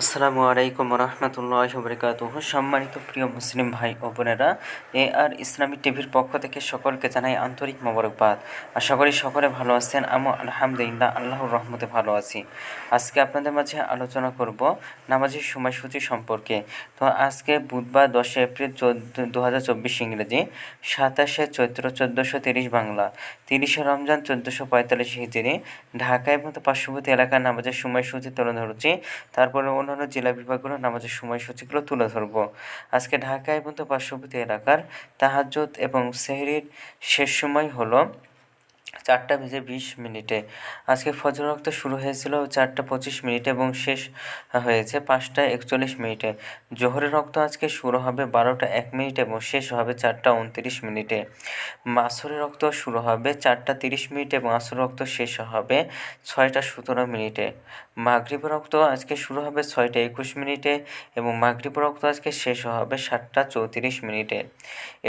আসসালামু আলাইকুম রহমতুল্লাহ বরকাত সম্মানিত প্রিয় মুসলিম ভাই ও বোনেরা, এ আর ইসলামী টিভির পক্ষ থেকে সকলকে জানাই আন্তরিক মোবারকবাদ। আশা করি সকলে ভালো আছেন আমি আলহামদুলিল্লাহ, আল্লাহর রহমতে ভালো আছি। আজকে আপনাদের মাঝে আলোচনা করব নামাজের সময়সূচি সম্পর্কে। তো আজকে বুধবার দশই এপ্রিল চোদ্দ দু হাজার চব্বিশ ইংরেজি, সাতাশে চৈত্র চোদ্দোশো তিরিশ বাংলা, তিরিশে রমজান চোদ্দোশো পঁয়তাল্লিশ হিজড়ি। ঢাকায় মতো পার্শ্ববর্তী এলাকার নামাজের সময়সূচি তুলে ধরছি। তারপরে অন্যান্য জেলা বিভাগগুলো নামাজের সময়সূচিগুলো তুলে ধরবো। আজকে ঢাকা এবং পার্শ্ববর্তী এলাকার তাহাজ্জুদ এবং সেহরির শেষ সময় হলো চারটা বেজে বিশ মিনিটে। আজকে ফজর রক্ত শুরু হয়েছিল চারটা পঁচিশ মিনিটে এবং শেষ হয়েছে পাঁচটা একচল্লিশ মিনিটে। জোহরের রক্ত আজকে শুরু হবে বারোটা এক মিনিটে এবং শেষ হবে চারটা উনত্রিশ মিনিটে। মাসরের রক্ত শুরু হবে চারটা তিরিশ মিনিটে এবং আসর রক্ত শেষ হবে ছয়টা সতেরো মিনিটে। মাগরিব রক্ত আজকে শুরু হবে ছয়টা একুশ মিনিটে এবং মাগরিব রক্ত আজকে শেষ হবে সাতটা চৌত্রিশ মিনিটে।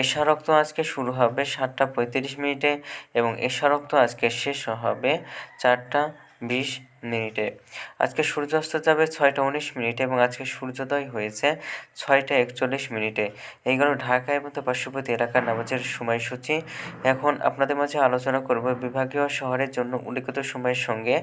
এশা রক্ত আজকে শুরু হবে সাতটা পঁয়ত্রিশ মিনিটে এবং এশা রক্ত আজকে শেষ হবে। চারটা বিশ মিনিটে। আজকে সূর্যাস্ত যাবে ছয়টা উনিশ মিনিটে এবং আজকে সূর্যোদয় হয়েছে ছয়টা একচল্লিশ মিনিটে। এই গেল ঢাকা এবং পার্শ্ববর্তী এলাকার নামাজের সময়সূচি। এখন আপনাদের মাঝে আলোচনা করব বিভাগীয় শহরের জন্য উল্লিখিত সময়ের সঙ্গে।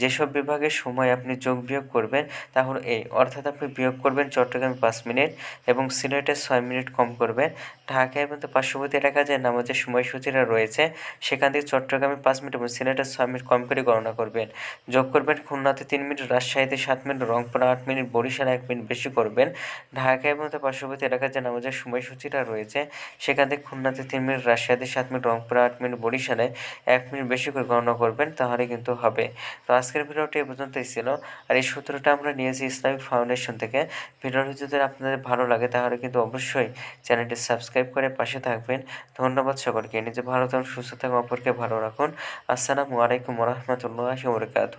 যেসব বিভাগের সময় আপনি যোগ বিয়োগ করবেন, তা হলো এই অর্থাৎ আপনি বিয়োগ করবেন চট্টগ্রামে পাঁচ মিনিট এবং সিলেটে ছয় মিনিট কম করবেন। ঢাকা এবং পার্শ্ববর্তী এলাকায় যে নামাজের সময়সূচিটা রয়েছে, সেখান থেকে চট্টগ্রামে পাঁচ মিনিট এবং সিলেটে ছয় মিনিট কম করে গণনা করবেন। যোগ করবেন খুলনাতে তিন মিনিট, রাজশাহীতে সাত মিনিট, রংপুরে আট মিনিট, বরিশালে এক মিনিট বেশি করবেন। ঢাকা এবং তার পার্শ্ববর্তী এলাকার যে নামাজের সময়সূচিটা রয়েছে, সেখান থেকে খুলনাতে তিন মিনিট, রাজশাহীতে সাত মিনিট, রংপুরে আট মিনিট, বরিশালে এক মিনিট বেশি করে গণনা করবেন, তাহলে কিন্তু হবে। তো আজকের ভিডিওটি এ পর্যন্তই ছিল। আর এই সূত্রটা আমরা নিয়েছি ইসলামিক ফাউন্ডেশন থেকে। ভিডিওটি যদি আপনাদের ভালো লাগে, তাহলে কিন্তু অবশ্যই চ্যানেলটি সাবস্ক্রাইব করে পাশে থাকবেন। ধন্যবাদ সকলকে। নিজে ভালো থাকুন, সুস্থ থাকুন, অপরকে ভালো রাখুন। আসসালামু আলাইকুম রহমতুল্লাহ বরকাত